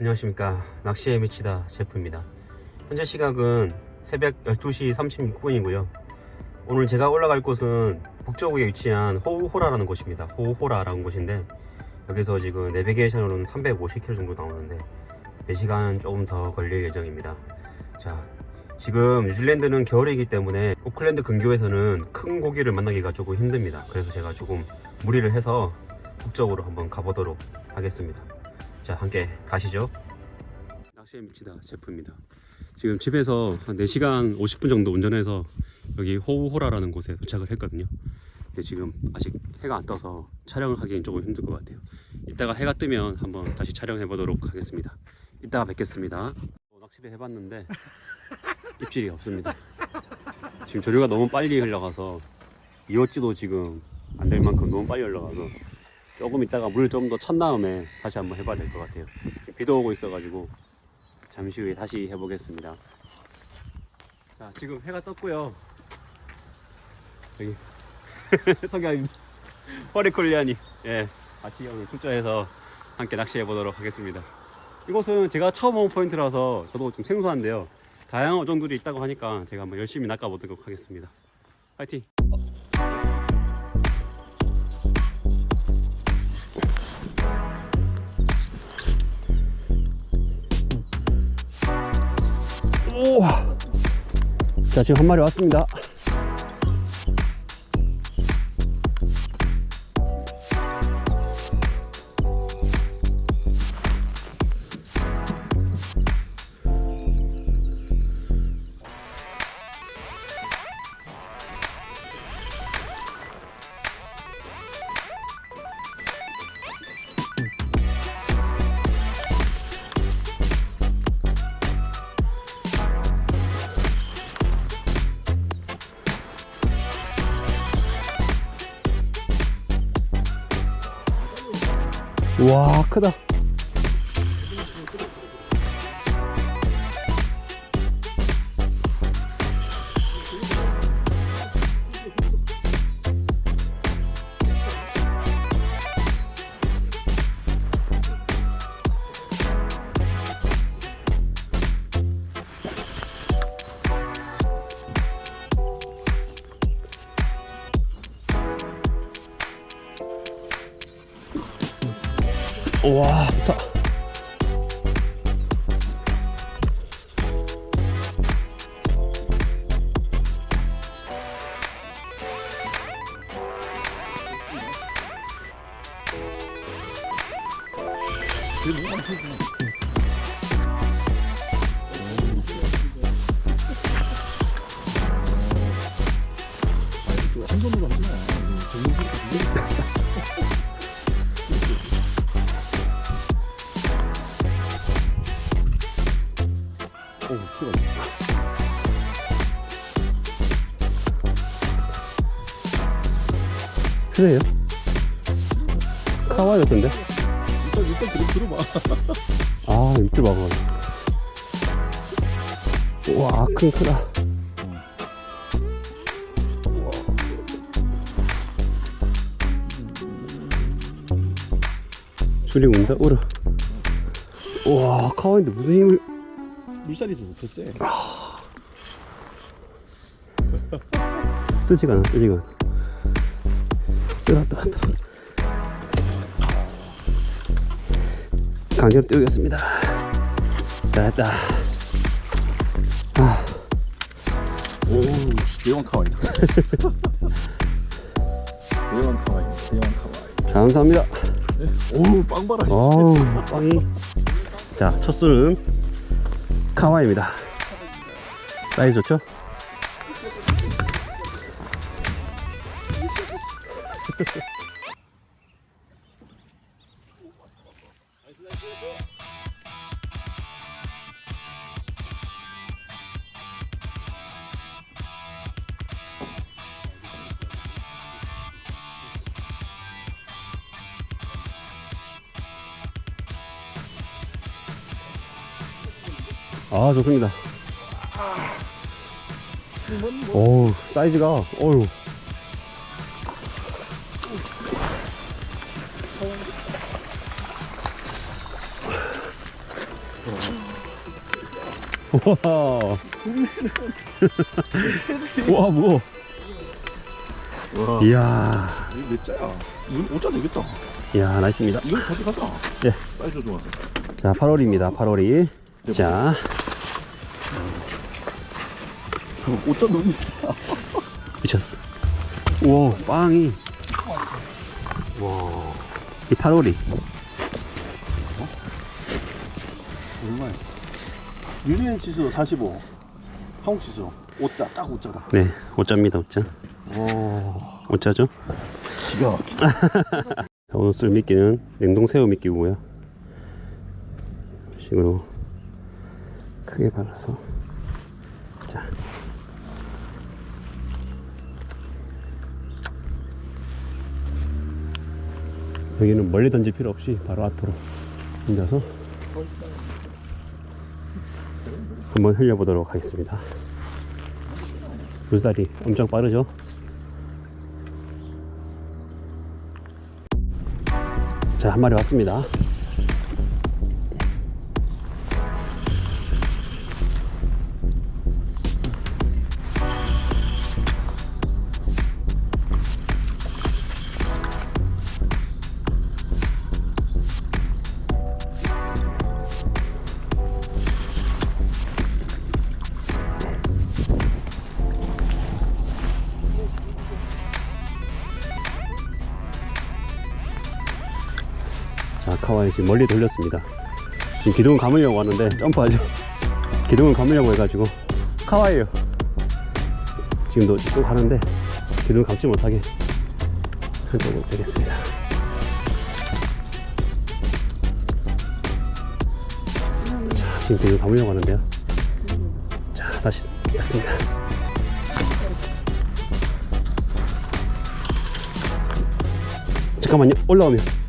안녕하십니까. 낚시에 미치다 제프입니다. 현재 시각은 새벽 12시 36분이고요. 오늘 제가 올라갈 곳은 북쪽에 위치한 호우호라라는 곳입니다. 호우호라라는 곳인데 여기서 지금 내비게이션으로는 350km 정도 나오는데 4시간 조금 더 걸릴 예정입니다. 자 지금 뉴질랜드는 겨울이기 때문에 오클랜드 근교에서는 큰 고기를 만나기가 조금 힘듭니다. 그래서 제가 조금 무리를 해서 북쪽으로 한번 가보도록 하겠습니다 자 함께 가시죠. 낚시에 미치다. 제프입니다. 지금 집에서 한 4시간 50분 정도 운전해서 여기 호우호라라는 곳에 도착을 했거든요. 근데 지금 아직 해가 안 떠서 촬영을 하기엔 조금 힘들 것 같아요. 이따가 해가 뜨면 한번 다시 촬영해 보도록 하겠습니다. 이따가 뵙겠습니다. 어, 낚시를 해봤는데 입질이 없습니다. 지금 조류가 너무 빨리 흘러가서 이어찌도 지금 안 될 만큼 너무 빨리 흘러가서 조금 있다가 물을 좀더 찬 다음에 다시 한번 해봐야 될 것 같아요. 비도 오고 있어 가지고 잠시 후에 다시 해보겠습니다. 자, 지금 해가 떴고요. 여기 성경 허리콜리아니 예 같이 오늘 출전해서 함께 낚시해 보도록 하겠습니다. 이곳은 제가 처음 온 포인트라서 저도 좀 생소한데요. 다양한 어종들이 있다고 하니까 제가 한번 열심히 낚아보도록 하겠습니다. 파이팅! 자, 지금 한 마리 왔습니다. 와, 크다. 와, 좋다. 한 손으로 하지 마. 정신스 그래요? 카와이 같은데? 일단 일단 그래 들어봐. 아, 입질 봐봐. 와, 큰 크다. 줄이 온다, 울어. 와, 카와이인데 무슨 힘을. 물살이 있어서 더 세. 뜨지가 않아, 뜨지가 않아. 뜨다, 뜨다. 강제로 띄우겠습니다. 됐다. 아, 오, 씨, 대왕 카와이. 대왕 카와이. 대왕 카와이. 감사합니다. 오, 빵 봐라. 씨. 어우, 빵이. 자, 첫 술은 카와이입니다. 사이즈 좋죠? 아, 좋습니다. 오, 사이즈가, 어유. 와. 와, 무거워. 와 이야. 이거 몇 자야 이건 5자 되겠다 이야, 나이스입니다. 이건 가져가자 예. 사이즈 좋아서 자, 8월입니다. 8월이. 자, 5자 너무 미쳤어. 우와, 빵이. 와. 이 8월이. 유리엔 치수 45 한국 치수 5자 딱 5자다 네, 5자입니다, 5자. 오 5자죠? 기가 막히다 오늘 쓸 미끼는 냉동 새우 미끼고요. 이런 식으로 크게 발라서 자. 여기는 멀리 던질 필요 없이 바로 앞으로 던져서 한번 흘려보도록 하겠습니다. 물살이 엄청 빠르죠? 자, 한 마리 왔습니다. 지금 멀리 돌렸습니다. 지금 기둥을 감으려고 하는데 점프하죠. 기둥을 감으려고 해가지고 카와이요. 지금도 쭉 가는데 기둥을 감지 못하게 한쪽으로 되겠습니다. 자, 지금 기둥 감으려고 하는데요. 자, 다시 였습니다. 잠깐만요. 올라오면.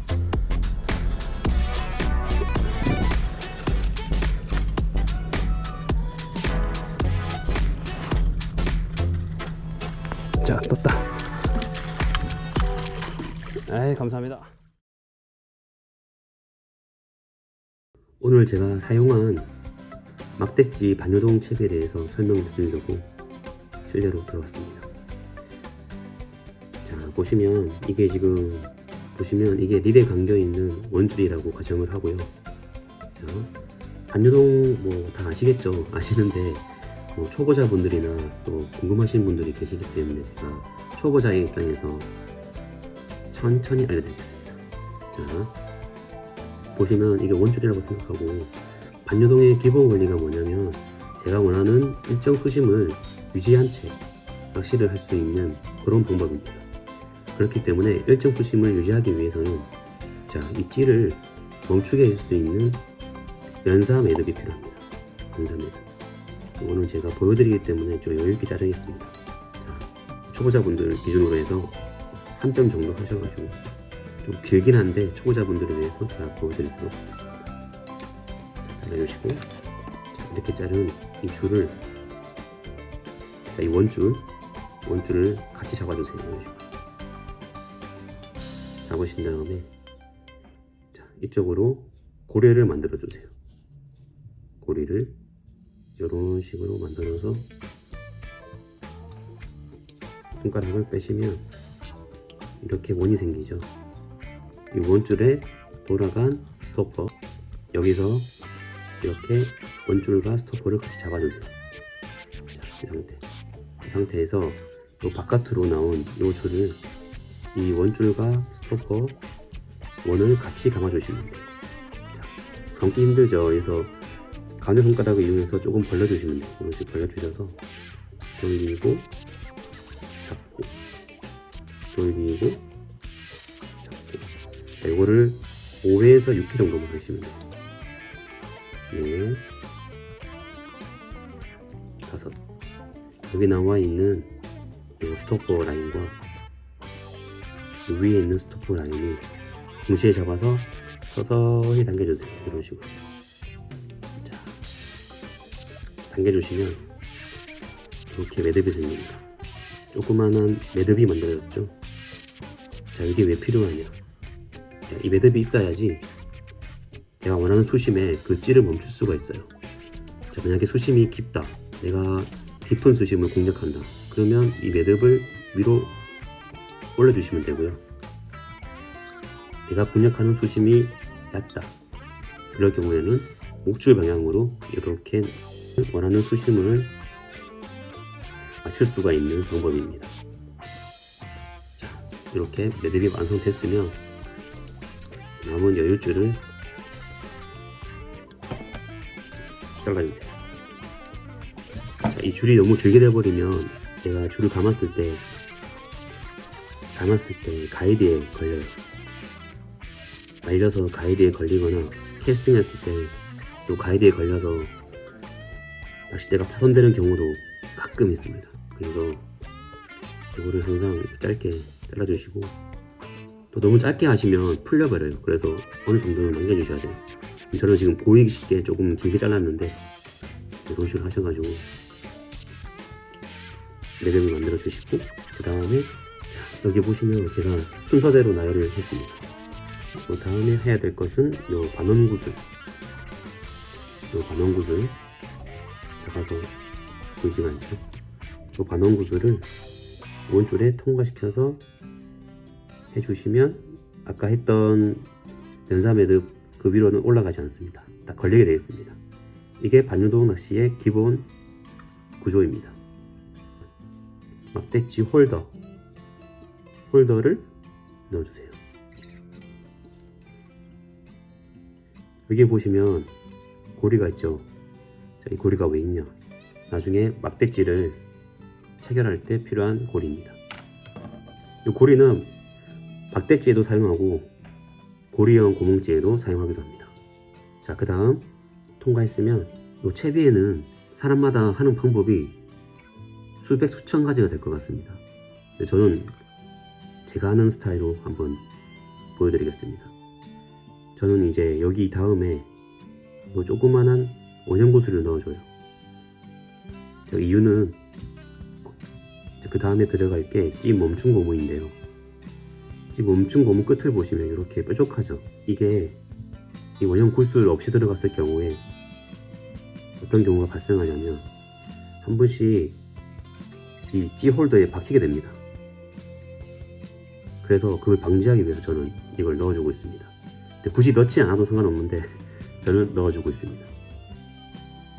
감사합니다. 오늘 제가 사용한 막대지 반요동 칩에 대해서 설명을 드리려고 실내로 들어왔습니다. 자, 보시면 이게 지금 보시면 이게 릴에 감겨 있는 원줄이라고 가정을 하고요. 자, 반요동 뭐 다 아시겠죠? 아시는데 뭐 초보자분들이나 또 궁금하신 분들이 계시기 때문에 제가 초보자의 입장에서 천천히 알려드리겠습니다. 자, 보시면 이게 원줄이라고 생각하고 반유동의 기본 원리가 뭐냐면 제가 원하는 일정 수심을 유지한 채 낚시를 할 수 있는 그런 방법입니다. 그렇기 때문에 일정 수심을 유지하기 위해서는 자, 이 찌를 멈추게 할 수 있는 연사 매듭이 필요합니다. 연사 매듭. 이거는 제가 보여드리기 때문에 좀 여유있게 자르겠습니다. 자, 초보자분들 기준으로 해서 한 점 정도 하셔가지고 좀 길긴 한데 초보자분들에 대해서 제가 보여드리도록 하겠습니다. 자, 잘라주시고 자, 이렇게 자른 이 줄을 자, 이 원줄 원줄을 같이 잡아주세요. 잡으신 다음에 자, 이쪽으로 고리를 만들어 주세요. 고리를 이런 식으로 만들어서 손가락을 빼시면 이렇게 원이 생기죠. 이 원줄에 돌아간 스토퍼 여기서 이렇게 원줄과 스토퍼를 같이 잡아주세요. 자, 이 상태. 이 상태에서 이 바깥으로 나온 이 줄을 이 원줄과 스토퍼 원을 같이 감아주시면 돼요. 자, 감기 힘들죠. 그래서 가운데 손가락을 이용해서 조금 벌려주시면 돼요. 이렇게 벌려주셔서 돌리고 잡고 자, 이거를 5회에서 6회 정도만 하시면 돼요. 네 다섯 여기 나와 있는 이 스토퍼 라인과 이 위에 있는 스토퍼 라인이 동시에 잡아서 서서히 당겨주세요. 이런 식으로. 자, 당겨주시면 이렇게 매듭이 생깁니다. 조그만한 매듭이 만들어졌죠. 자, 이게 왜 필요하냐? 자, 이 매듭이 있어야지 제가 원하는 수심에 그 찌를 멈출 수가 있어요. 자, 자, 만약에 수심이 깊다. 내가 깊은 수심을 공략한다. 그러면 이 매듭을 위로 올려주시면 되고요. 내가 공략하는 수심이 얕다. 그럴 경우에는 목줄 방향으로 이렇게 원하는 수심을 맞출 수가 있는 방법입니다. 자, 이렇게 매듭이 완성됐으면 남은 여유줄을 잘라주세요. 자, 이 줄이 너무 길게 돼버리면 제가 줄을 감았을 때 감았을 때 가이드에 걸려요. 말려서 가이드에 걸리거나 캐스팅 했을 때 또 가이드에 걸려서 낚싯대가 파손되는 경우도 가끔 있습니다. 그래서 이거를 항상 짧게 잘라주시고 또 너무 짧게 하시면 풀려버려요. 그래서 어느 정도는 남겨주셔야 돼요. 저는 지금 보이기 쉽게 조금 길게 잘랐는데 이런 식으로 하셔가지고 매듭을 만들어 주시고 그 다음에 여기 보시면 제가 순서대로 나열을 했습니다. 그 다음에 해야 될 것은 요 반원구슬 요 반원구슬 작아서 보이지가 않죠. 요 반원구슬을 원줄에 통과시켜서 해주시면 아까 했던 연사 매듭 그 위로는 올라가지 않습니다. 딱 걸리게 되어 있습니다. 이게 반유동 낚시의 기본 구조입니다. 막대치 홀더 홀더를 넣어주세요. 여기 보시면 고리가 있죠. 자, 이 고리가 왜 있냐? 나중에 막대찌를 체결할 때 필요한 고리입니다. 이 고리는 막대찌에도 사용하고 고리형 고뭉지에도 사용하기도 합니다. 자, 그 다음 통과했으면 이 채비에는 사람마다 하는 방법이 수백 수천 가지가 될 것 같습니다. 저는 제가 하는 스타일로 한번 보여드리겠습니다. 저는 이제 여기 다음에 이 조그만한 원형 구슬을 넣어줘요. 저 이유는 그 다음에 들어갈 게찌 멈춘 고무인데요. 찌 멈춘 고무 끝을 보시면 이렇게 뾰족하죠. 이게 이 원형 구슬 없이 들어갔을 경우에 어떤 경우가 발생하냐면 한 번씩 이 찌 홀더에 박히게 됩니다. 그래서 그걸 방지하기 위해서 저는 이걸 넣어주고 있습니다. 굳이 넣지 않아도 상관없는데 저는 넣어주고 있습니다.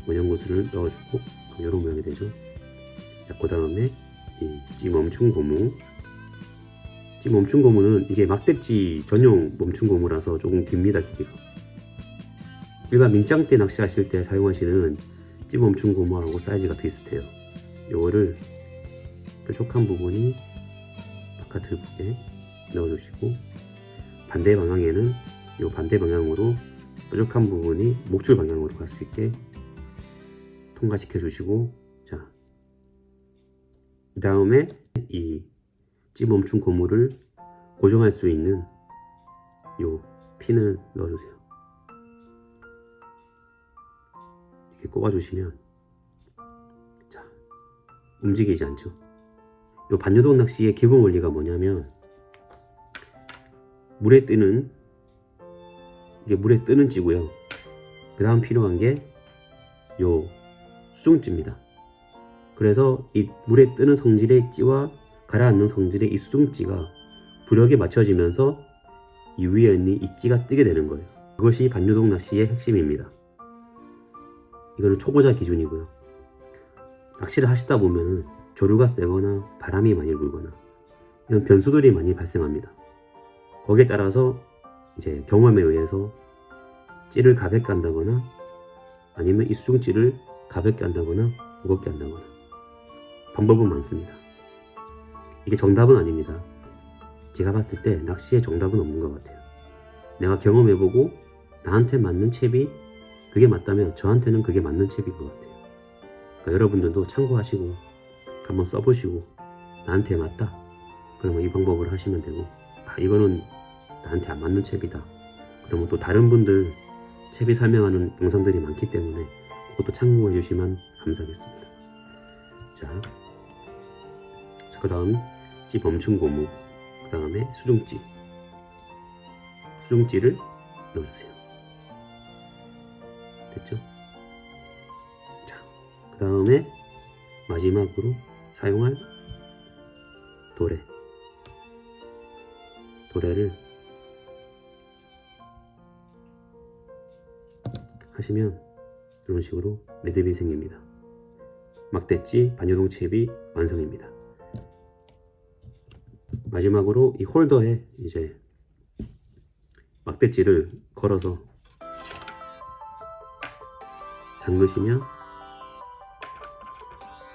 원형 구슬을 넣어주고 이런 모양이 되죠. 자, 그 다음에 이 찌 멈춘 고무. 찌 멈춘 고무는 이게 막대찌 전용 멈춘 고무라서 조금 깁니다 길이가. 일반 민장대 낚시하실 때 사용하시는 찌 멈춘 고무하고 사이즈가 비슷해요. 요거를 뾰족한 부분이 바깥을 보게 넣어주시고 반대 방향에는 요 반대 방향으로 뾰족한 부분이 목줄 방향으로 갈 수 있게 통과시켜 주시고 자, 그 다음에 이 찌 멈춘 고무를 고정할 수 있는 요 핀을 넣어주세요. 이렇게 꼽아주시면 자 움직이지 않죠. 요 반유동 낚시의 기본 원리가 뭐냐면 물에 뜨는 이게 물에 뜨는 찌고요. 그 다음 필요한 게 요 수중찌입니다. 그래서 이 물에 뜨는 성질의 찌와 가라앉는 성질의 이 수중찌가 부력에 맞춰지면서 이 위에 있는 이 찌가 뜨게 되는 거예요. 그것이 반유동 낚시의 핵심입니다. 이거는 초보자 기준이고요. 낚시를 하시다 보면은 조류가 세거나 바람이 많이 불거나 이런 변수들이 많이 발생합니다. 거기에 따라서 이제 경험에 의해서 찌를 가볍게 한다거나 아니면 이 수중찌를 가볍게 한다거나 무겁게 한다거나 방법은 많습니다. 이게 정답은 아닙니다. 제가 봤을 때 낚시의 정답은 없는 것 같아요. 내가 경험해보고 나한테 맞는 채비 그게 맞다면 저한테는 그게 맞는 채비인 것 같아요. 그러니까 여러분들도 참고하시고 한번 써보시고 나한테 맞다 그러면 이 방법을 하시면 되고 아 이거는 나한테 안 맞는 채비다 그러면 또 다른 분들 채비 설명하는 영상들이 많기 때문에 그것도 참고해 주시면 감사하겠습니다 자, 자 그 다음 찌 멈춘 고무 그 다음에 수중찌 수중찌를 넣어주세요 됐죠? 다음에 마지막으로 사용할 도래 도래를 하시면 이런 식으로 매듭이 생깁니다. 막대지 반유동 칩이 완성입니다. 마지막으로 이 홀더에 이제 막대지를 걸어서 잠그시면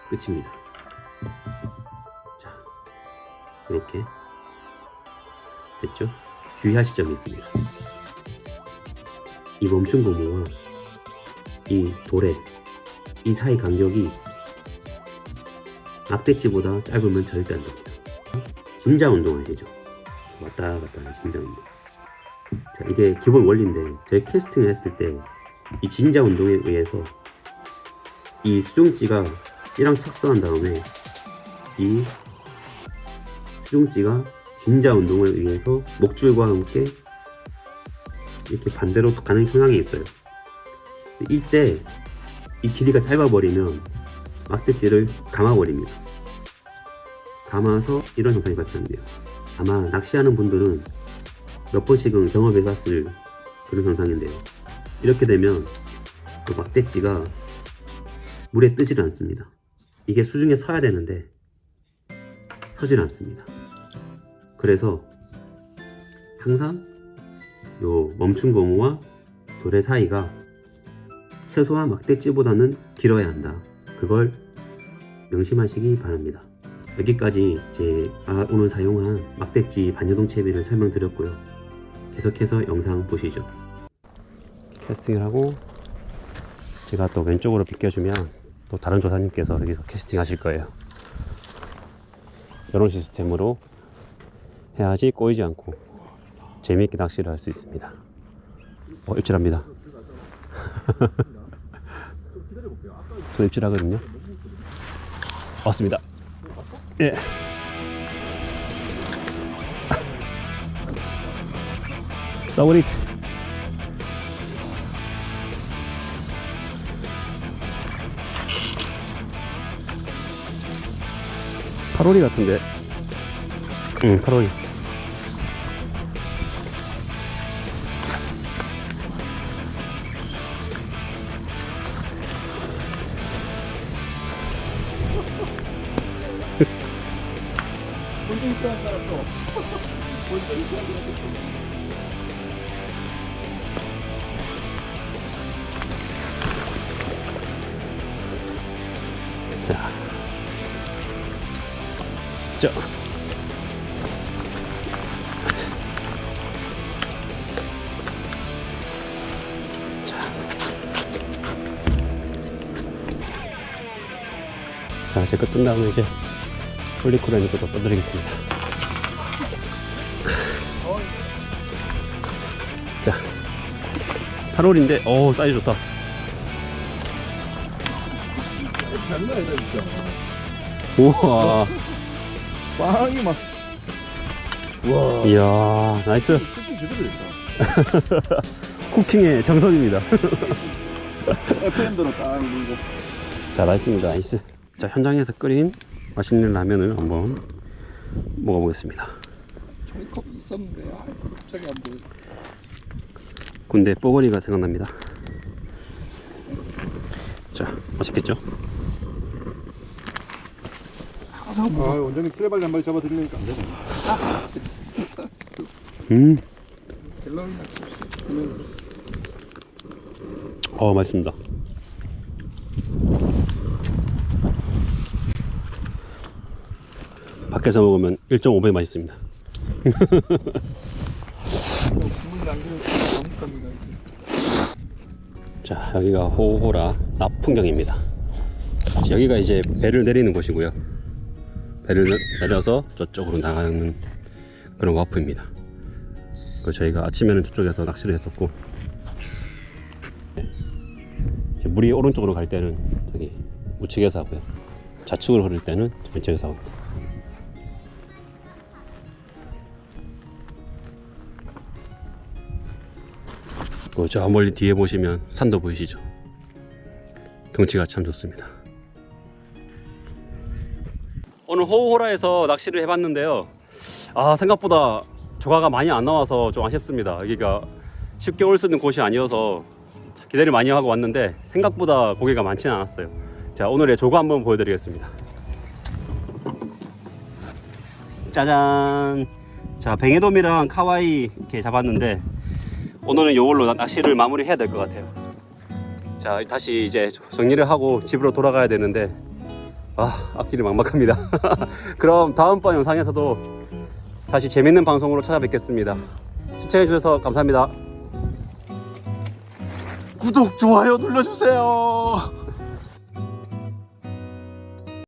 끝입니다. 자, 이렇게 됐죠? 주의하실 점이 있습니다. 이 멈춤 고무와 이 돌에 이 사이 간격이 막대치보다 짧으면 절대 안 됩니다. 진자 운동 하시죠? 왔다 갔다 하는 진자 운동. 자, 이게 기본 원리인데 저희 캐스팅을 했을 때 이 진자 운동에 의해서 이 수중지가 찌랑 착수한 다음에 이 수중지가 진자 운동에 의해서 목줄과 함께 이렇게 반대로 가는 성향이 있어요. 이때 이 길이가 짧아버리면 막대지를 감아버립니다. 감아서 이런 현상이 발생돼요. 아마 낚시하는 분들은 몇 번씩은 경험해 봤을 그런 현상인데요. 이렇게 되면 그 막대지가 물에 뜨질 않습니다. 이게 수중에 서야 되는데 서질 않습니다. 그래서 항상 요 멈춘 고무와 돌의 사이가 최소한 막대지보다는 길어야 한다. 그걸 명심하시기 바랍니다. 여기까지 제 아, 오늘 사용한 막대지 반유동 채비를 설명드렸고요. 계속해서 영상 보시죠. 캐스팅을 하고 제가 또 왼쪽으로 비껴주면 또 다른 조사님께서 여기서 캐스팅 하실 거예요. 이런 시스템으로 해야지 꼬이지 않고 재미있게 낚시를 할 수 있습니다. 어, 입질합니다. 저 입질하거든요. 왔습니다. 예. 더블 히트. 파로리 같은데. 응, 파로리. 본전 사람 자. 자. 자, 제거뜬 다음에 이제 것도 떠드리겠습니다. 자, 8월인데, 오, 사이즈 좋다. 장난 아니다 진짜. 우와. 빵이 막. 와. 이야, 나이스. 제대로. 쿠킹의 정석입니다. FM대로 딱 이거. 자, 나이스입니다. 나이스. 자, 현장에서 끓인 맛있는 라면을 한번 먹어보겠습니다. 종이컵 있었는데 아, 갑자기 안 보여. 군대 뽀거리가 생각납니다. 자, 맛있겠죠? 아, 원장님 트레발리 한 마리 잡아드리니까 안 되네. 음, 갤러리나 보면서 어, 맛있습니다. 밖에서 먹으면 1.5배 맛있습니다. 자, 여기가 호호라 납풍경입니다. 여기가 이제 배를 내리는 곳이고요. 배를 내- 내려서 저쪽으로 나가는 그런 와프입니다. 그 저희가 아침에는 저쪽에서 낚시를 했었고 물이 오른쪽으로 갈 때는 저기 우측에서 하고요. 좌측으로 흐를 때는 왼쪽에서 합니 다. 그저 멀리 뒤에 보시면 산도 보이시죠? 경치가 참 좋습니다. 오늘 호호라에서 낚시를 해봤는데요. 아 생각보다 조가가 많이 안 나와서 좀 아쉽습니다. 여기가 쉽게 올 수 있는 곳이 아니어서 기대를 많이 하고 왔는데 생각보다 고기가 많지는 않았어요. 자 오늘의 조가 한번 보여드리겠습니다. 짜잔. 자 뱅에돔이랑 카와이 이렇게 잡았는데 오늘은 이걸로 낚시를 마무리해야 될 것 같아요. 자 다시 이제 정리를 하고 집으로 돌아가야 되는데 아 앞길이 막막합니다. 그럼 다음번 영상에서도 다시 재밌는 방송으로 찾아뵙겠습니다. 시청해 주셔서 감사합니다. 구독 좋아요 눌러주세요